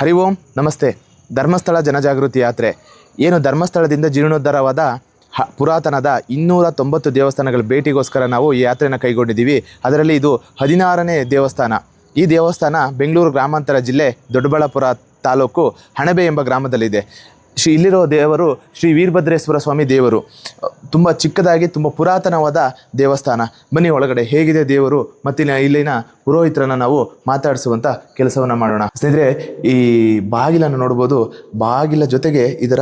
ಹರಿ ಓಂ, ನಮಸ್ತೆ. ಧರ್ಮಸ್ಥಳ ಜನಜಾಗೃತಿ ಯಾತ್ರೆ. ಏನು ಧರ್ಮಸ್ಥಳದಿಂದ ಜೀರ್ಣೋದ್ಧಾರವಾದ ಹ, ಪುರಾತನದ ಇನ್ನೂರ ತೊಂಬತ್ತು ದೇವಸ್ಥಾನಗಳ ಭೇಟಿಗೋಸ್ಕರ ನಾವು ಈ ಯಾತ್ರೆಯನ್ನು ಕೈಗೊಂಡಿದ್ದೀವಿ. ಅದರಲ್ಲಿ ಇದು ಹದಿನಾರನೇ ದೇವಸ್ಥಾನ. ಈ ದೇವಸ್ಥಾನ ಬೆಂಗಳೂರು ಗ್ರಾಮಾಂತರ ಜಿಲ್ಲೆ ದೊಡ್ಡಬಳ್ಳಾಪುರ ತಾಲೂಕು ಹಣಬೆ ಎಂಬ ಗ್ರಾಮದಲ್ಲಿದೆ. ಶ್ರೀ ಇಲ್ಲಿರೋ ದೇವರು ಶ್ರೀ ವೀರಭದ್ರೇಶ್ವರ ಸ್ವಾಮಿ ದೇವರು. ತುಂಬ ಚಿಕ್ಕದಾಗಿ, ತುಂಬ ಪುರಾತನವಾದ ದೇವಸ್ಥಾನ. ಬನ್ನಿ ಒಳಗಡೆ ಹೇಗಿದೆ ದೇವರು ಮತ್ತಿನ ಇಲ್ಲಿನ ಪುರೋಹಿತರನ್ನು ನಾವು ಮಾತಾಡಿಸುವಂಥ ಕೆಲಸವನ್ನು ಮಾಡೋಣ. ಸ್ನೇಹಿತರೆ, ಈ ಬಾಗಿಲನ್ನು ನೋಡ್ಬೋದು. ಬಾಗಿಲ ಜೊತೆಗೆ ಇದರ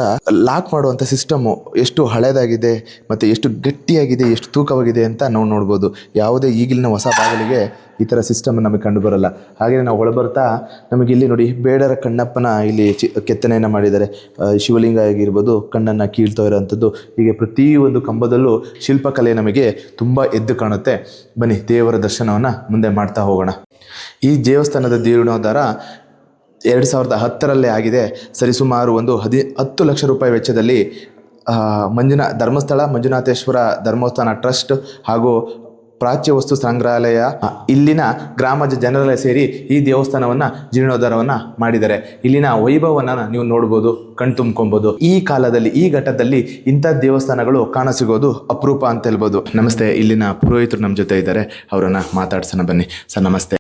ಲಾಕ್ ಮಾಡುವಂಥ ಸಿಸ್ಟಮು ಎಷ್ಟು ಹಳೆಯದಾಗಿದೆ ಮತ್ತು ಎಷ್ಟು ಗಟ್ಟಿಯಾಗಿದೆ, ಎಷ್ಟು ತೂಕವಾಗಿದೆ ಅಂತ ನಾವು ನೋಡ್ಬೋದು. ಯಾವುದೇ ಈಗಿನ ಹೊಸ ಬಾಗಿಲಿಗೆ ಈ ಥರ ಸಿಸ್ಟಮ್ ನಮಗೆ ಕಂಡು ಬರಲ್ಲ. ಹಾಗೆಯೇ ನಾವು ಒಳಬರ್ತಾ ನಮಗೆ ಇಲ್ಲಿ ನೋಡಿ ಬೇಡರ ಕಣ್ಣಪ್ಪನ ಇಲ್ಲಿ ಚಿ ಕೆತ್ತನೆಯನ್ನು ಮಾಡಿದ್ದಾರೆ. ಶಿವಲಿಂಗ ಆಗಿರ್ಬೋದು, ಕಣ್ಣನ್ನು ಕೀಳ್ತಾ ಇರೋವಂಥದ್ದು ಹೀಗೆ ಪ್ರತಿಯೊಂದು ಕಂಬದಲ್ಲೂ ಶಿಲ್ಪಕಲೆ ನಮಗೆ ತುಂಬ ಎದ್ದು ಕಾಣುತ್ತೆ. ಬನ್ನಿ, ದೇವರ ದರ್ಶನವನ್ನು ಮುಂದೆ ಮಾಡ್ತಾ ಹೋಗೋಣ. ಈ ದೇವಸ್ಥಾನದ ಜೀರ್ಣೋದ್ಧಾರ ಎರಡು ಸಾವಿರದ ಹತ್ತರಲ್ಲೇ ಆಗಿದೆ. ಸರಿಸುಮಾರು ಒಂದು ಹದಿ, ಹತ್ತು ಲಕ್ಷ ರೂಪಾಯಿ ವೆಚ್ಚದಲ್ಲಿ ಮಂಜುನಾ ಧರ್ಮಸ್ಥಳ, ಮಂಜುನಾಥೇಶ್ವರ ಧರ್ಮಸ್ಥಾನ ಟ್ರಸ್ಟ್ ಹಾಗೂ ಪ್ರಾಚ್ಯ ವಸ್ತು ಸಂಗ್ರಹಾಲಯ ಇಲ್ಲಿನ ಗ್ರಾಮದ ಜನರೆಲ್ಲ ಸೇರಿ ಈ ದೇವಸ್ಥಾನವನ್ನು ಜೀರ್ಣೋದ್ಧಾರವನ್ನು ಮಾಡಿದ್ದಾರೆ. ಇಲ್ಲಿನ ವೈಭವವನ್ನು ನೀವು ನೋಡ್ಬೋದು ಕಣ್ ತುಂಬ್ಕೊಬೋದು. ಈ ಕಾಲದಲ್ಲಿ ಈ ಘಟ್ಟದಲ್ಲಿ ಇಂಥ ದೇವಸ್ಥಾನಗಳು ಕಾಣಸಿಗೋದು ಅಪರೂಪ ಅಂತ ಹೇಳ್ಬೋದು. ನಮಸ್ತೆ ಇಲ್ಲಿನ ಪುರೋಹಿತರು ನಮ್ಮ ಜೊತೆ ಇದ್ದಾರೆ. ಅವರನ್ನು ಮಾತಾಡ್ಸೋಣ ಬನ್ನಿ. ಸರ್ ನಮಸ್ತೆ.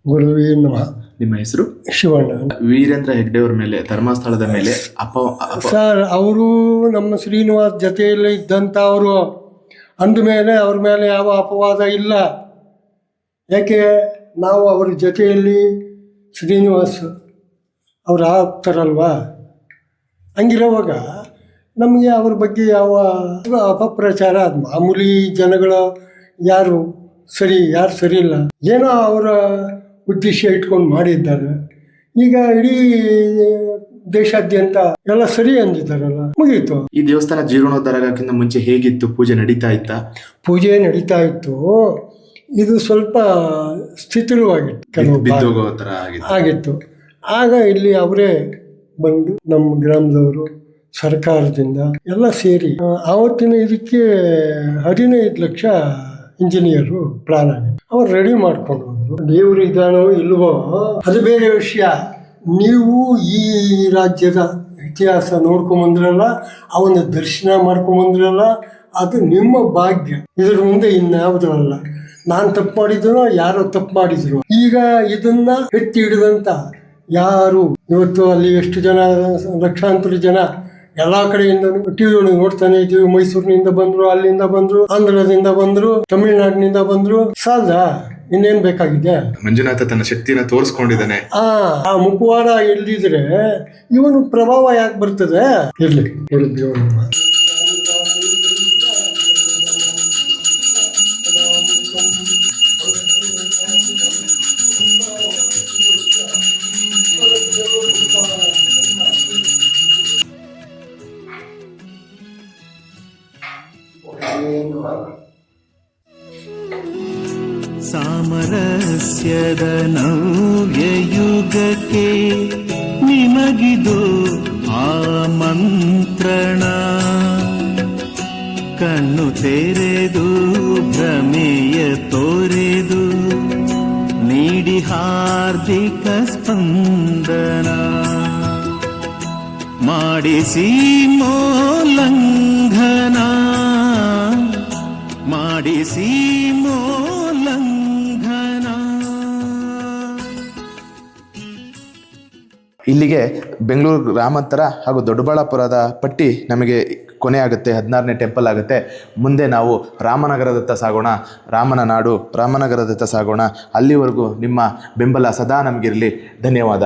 ನಿಮ್ಮ ಹೆಸರು? ಶಿವಣ್ಣ. ವೀರೇಂದ್ರ ಹೆಗ್ಡೆಯವ್ರ ಮೇಲೆ ಧರ್ಮಸ್ಥಳದ ಮೇಲೆ ಅಪ ಅಪ ಸರ್ ಅವರು ನಮ್ಮ ಶ್ರೀನಿವಾಸ್ ಜೊತೆಯಲ್ಲಿ ಅಂದಮೇಲೆ ಅವ್ರ ಮೇಲೆ ಯಾವ ಅಪವಾದ ಇಲ್ಲ. ಯಾಕೆ ನಾವು ಅವ್ರ ಜೊತೆಯಲ್ಲಿ ಶ್ರೀನಿವಾಸ್ ಅವ್ರು ಆಗ್ತಾರಲ್ವಾ? ಹಂಗಿರೋವಾಗ ನಮಗೆ ಅವ್ರ ಬಗ್ಗೆ ಯಾವ ಅಪಪ್ರಚಾರ? ಅದು ಮಾಮೂಲಿ ಜನಗಳ ಯಾರು ಸರಿ ಯಾರು ಸರಿ ಇಲ್ಲ. ಏನೋ ಅವರ ಉದ್ದೇಶ ಇಟ್ಕೊಂಡು ಮಾಡಿದ್ದಾರೆ. ಈಗ ಇಡೀ ದೇಶಾದ್ಯಂತ ಎಲ್ಲ ಸರಿ ಅಂದಿದ್ದಾರಲ್ಲ ಮುಗೀತು. ಈ ದೇವಸ್ಥಾನ ಜೀರ್ಣೋದ್ಧಾರ ಆಗಕ್ಕಿಂತ ಮುಂಚೆ ಹೇಗಿತ್ತು ಪೂಜೆ ನಡೀತಾ ಇತ್ತ? ಪೂಜೆ ನಡೀತಾ ಇತ್ತು. ಇದು ಸ್ವಲ್ಪ ಸ್ಥಿತಿಲವಾಗಿತ್ತು. ಕೆಲವು. ಬಿದ್ದೋಗೋ ಥರ ಆಗಿತ್ತು. ಆಗ ಇಲ್ಲಿ ಅವರೇ ಬಂದು ನಮ್ಮ ಗ್ರಾಮದವರು ಸರ್ಕಾರದಿಂದ ಎಲ್ಲ ಸೇರಿ ಆವತ್ತಿನ ಇದಕ್ಕೆ ಹದಿನೈದು ಲಕ್ಷ ಇಂಜಿನಿಯರು ಪ್ಲಾನ್ ಆಗಿತ್ತು ಅವ್ರು ರೆಡಿ ಮಾಡ್ಕೊಂಡು ಹೋದ್ರು ದೇವರು ಇದಾನೋ ಇಲ್ವೋ ಅದು ಬೇರೆ ವಿಷಯ. ನೀವು ಈ ರಾಜ್ಯದ ಇತಿಹಾಸ ನೋಡ್ಕೊಂಬಂದ್ರಲ್ಲ ಅವನ ದರ್ಶನ ಮಾಡ್ಕೊಂಬಂದ್ರಲ್ಲ ಅದು ನಿಮ್ಮ ಭಾಗ್ಯ. ಇದ್ರ ಮುಂದೆ ಇನ್ಯಾವುದೂ ಅಲ್ಲ. ನಾನು ತಪ್ಪು ಮಾಡಿದ್ರು ಯಾರೋ ತಪ್ಪು ಮಾಡಿದ್ರು. ಈಗ ಇದನ್ನ ಎತ್ತಿ ಹಿಡಿದಂತ ಯಾರು? ಇವತ್ತು ಅಲ್ಲಿ ಎಷ್ಟು ಜನ, ಲಕ್ಷಾಂತರ ಜನ ಎಲ್ಲಾ ಕಡೆಯಿಂದ ಟಿವಿ ಒಳಗೆ ನೋಡ್ತಾನೆ ಇದೀವಿ ಮೈಸೂರಿನಿಂದ ಬಂದ್ರು, ಅಲ್ಲಿಂದ ಬಂದ್ರು, ಆಂಧ್ರದಿಂದ ಬಂದ್ರು, ತಮಿಳುನಾಡಿನಿಂದ ಬಂದ್ರು. ಸಾಲ? ಇನ್ನೇನ್ ಬೇಕಾಗಿದೆ? ಮಂಜುನಾಥ ತನ್ನ ಶಕ್ತಿನ ತೋರಿಸ್ಕೊಂಡಿದ್ದಾನೆ. ಆ ಆ ಮುಖವಾಡ ಇಲ್ದಿದ್ರೆ ಇವನು ಪ್ರಭಾವ ಯಾಕೆ ಬರ್ತದೆ? ಇರ್ಲಿ ಹೇಳಿದ್ವಿ ಸಾಮರಸ್ಯದ ನವ್ಯಯುಗಕ್ಕೆ ನಿಮಗಿದು ಆಮಂತ್ರಣ. ಕಣ್ಣು ತೆರೆದು, ಭ್ರಮೆಯ ತೋರೆದು, ನೀಡಿ ಹಾರ್ದಿಕ ಸ್ಪಂದನ. ಮಾಡಿಸಿ ಮೋಲಂಘನ ಮಾಡಿಸಿ ಮೋಲಂಘನ ಇಲ್ಲಿಗೆ ಬೆಂಗಳೂರು ಗ್ರಾಮಾಂತರ ಹಾಗೂ ದೊಡ್ಡಬಳ್ಳಾಪುರದ ಪಟ್ಟಿ ನಮಗೆ ಕೊನೆ ಆಗುತ್ತೆ ಹದಿನಾರನೇ ಟೆಂಪಲ್ ಆಗುತ್ತೆ. ಮುಂದೆ ನಾವು ರಾಮನಗರದತ್ತ ಸಾಗೋಣ, ರಾಮನ ನಾಡು ರಾಮನಗರದತ್ತ ಸಾಗೋಣ. ಅಲ್ಲಿವರೆಗೂ ನಿಮ್ಮ ಬೆಂಬಲ ಸದಾ ನಮಗಿರಲಿ. ಧನ್ಯವಾದ.